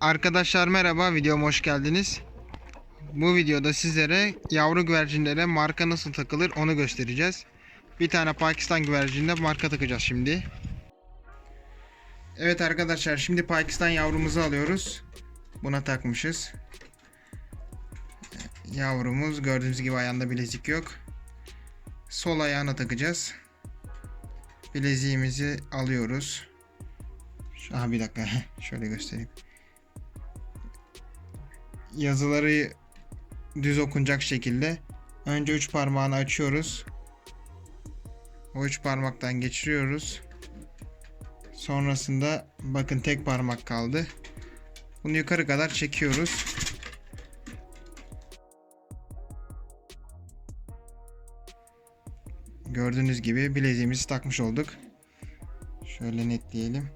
Arkadaşlar merhaba, videoma hoş geldiniz. Bu videoda sizlere yavru güvercinlere marka nasıl takılır onu göstereceğiz. Bir tane Pakistan güvercinine marka takacağız şimdi. Evet arkadaşlar şimdi Pakistan yavrumuzu alıyoruz. Buna takmışız. Yavrumuz gördüğünüz gibi ayağında bilezik yok. Sol ayağına takacağız. Bileziğimizi alıyoruz. Aha bir dakika şöyle göstereyim yazıları düz okunacak şekilde önce üç parmağını açıyoruz. O üç parmaktan geçiriyoruz. Sonrasında bakın tek parmak kaldı. Bunu yukarı kadar çekiyoruz. Gördüğünüz gibi bileziğimizi takmış olduk. Şöyle netleyelim.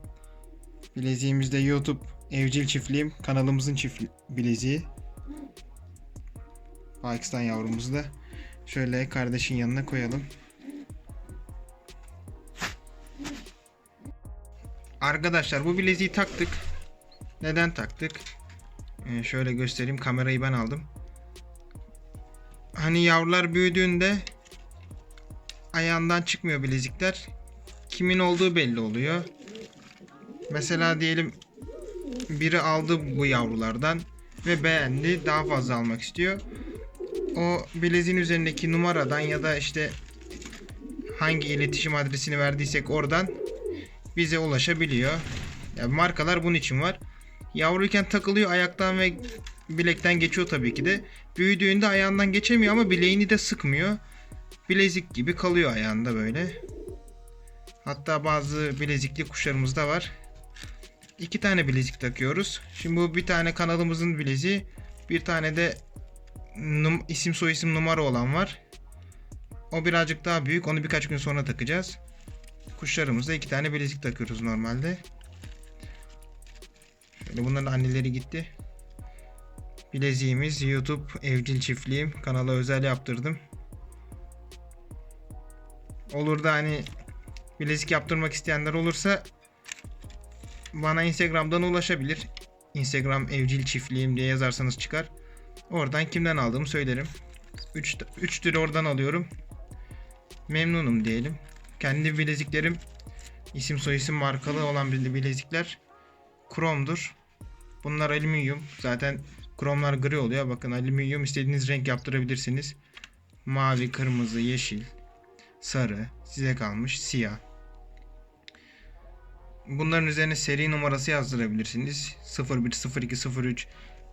Bileziğimizde YouTube Evcil Çiftliğim kanalımızın çift bileziği. Pakistan yavrumuzu da şöyle kardeşin yanına koyalım. Arkadaşlar bu bileziği taktık. Neden taktık? Ee, şöyle göstereyim kamerayı ben aldım. Hani yavrular büyüdüğünde ayağından çıkmıyor bilezikler. Kimin olduğu belli oluyor. Mesela diyelim biri aldı bu yavrulardan ve beğendi daha fazla almak istiyor. O bileziğin üzerindeki numaradan ya da işte hangi iletişim adresini verdiysek oradan bize ulaşabiliyor. Yani markalar bunun için var. Yavruyken takılıyor ayaktan ve bilekten geçiyor tabii ki de. Büyüdüğünde ayağından geçemiyor ama bileğini de sıkmıyor. Bilezik gibi kalıyor ayağında böyle. Hatta bazı bilezikli kuşlarımız da var. İki tane bilezik takıyoruz. Şimdi bu bir tane kanalımızın bileziği, bir tane de num isim soyisim numara olan var. O birazcık daha büyük. Onu birkaç gün sonra takacağız. Kuşlarımızda iki tane bilezik takıyoruz normalde. Şöyle bunların anneleri gitti. Bileziğimiz YouTube Evcil Çiftliğim kanala özel yaptırdım. Olur da hani bilezik yaptırmak isteyenler olursa bana Instagram'dan ulaşabilir. Instagram evcil çiftliğim diye yazarsanız çıkar. Oradan kimden aldığımı söylerim. 3 3 tür oradan alıyorum. Memnunum diyelim. Kendi bileziklerim isim soyisim markalı olan bil- bilezikler kromdur. Bunlar alüminyum. Zaten kromlar gri oluyor. Bakın alüminyum istediğiniz renk yaptırabilirsiniz. Mavi, kırmızı, yeşil, sarı, size kalmış, siyah. Bunların üzerine seri numarası yazdırabilirsiniz. 01, 02, 03,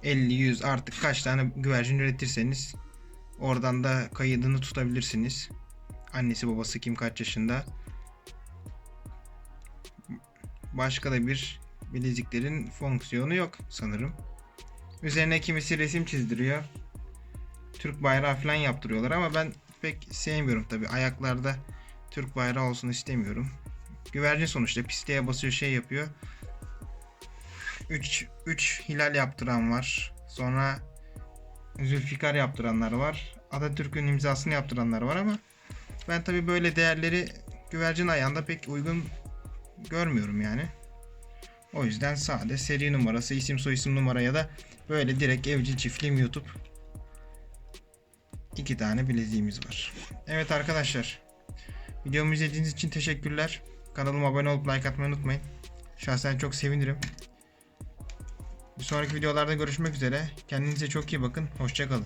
50, 100 artık kaç tane güvercin üretirseniz oradan da kaydını tutabilirsiniz. Annesi babası kim kaç yaşında. Başka da bir bileziklerin fonksiyonu yok sanırım. Üzerine kimisi resim çizdiriyor. Türk bayrağı falan yaptırıyorlar ama ben pek sevmiyorum tabi. Ayaklarda Türk bayrağı olsun istemiyorum. Güvercin sonuçta pisteye basıyor şey yapıyor. 3 3 hilal yaptıran var. Sonra Zülfikar yaptıranlar var. Atatürk'ün imzasını yaptıranlar var ama ben tabi böyle değerleri güvercin ayağında pek uygun görmüyorum yani. O yüzden sade seri numarası, isim soyisim numara ya da böyle direkt evcil çiftliğim YouTube. iki tane bileziğimiz var. Evet arkadaşlar. Videomu izlediğiniz için teşekkürler. Kanalıma abone olup like atmayı unutmayın. Şahsen çok sevinirim. Bir sonraki videolarda görüşmek üzere. Kendinize çok iyi bakın. Hoşçakalın.